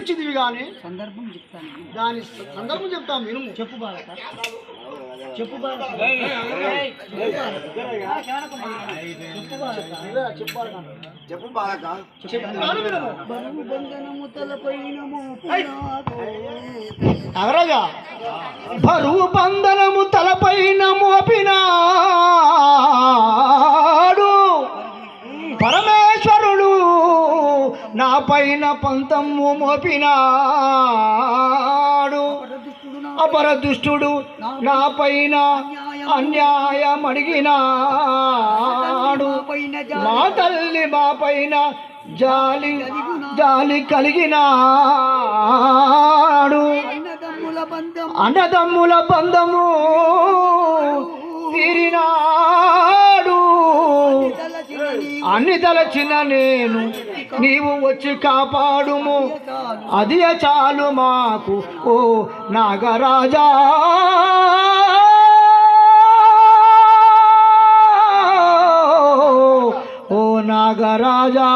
ఇచ్చిదివి కానీ సందర్భం చెప్తాను. దాని సందర్భం చెప్తాం విను. చెప్పు బాలక. చెప్పు బాలక. చెప్పు బాలక. చెప్పు బరువు బంధనము తలపైన నగరగా బరువు బంధనము తలపైన మోపినాడు పరమేశ్వరుడు నా పైన పంతము మోపినాడు. అపర దుష్టుడు నా పైన అన్యాయం అడిగినాడు. మా తల్లి మా పైన జాలి జాలి కలిగినాడు. అన్నదమ్ముల బంధము అన్ని తలచిన నేను నీవు వచ్చి కాపాడుము. అది చాలు మాకు ఓ నాగరాజా. ఓ నాగరాజా.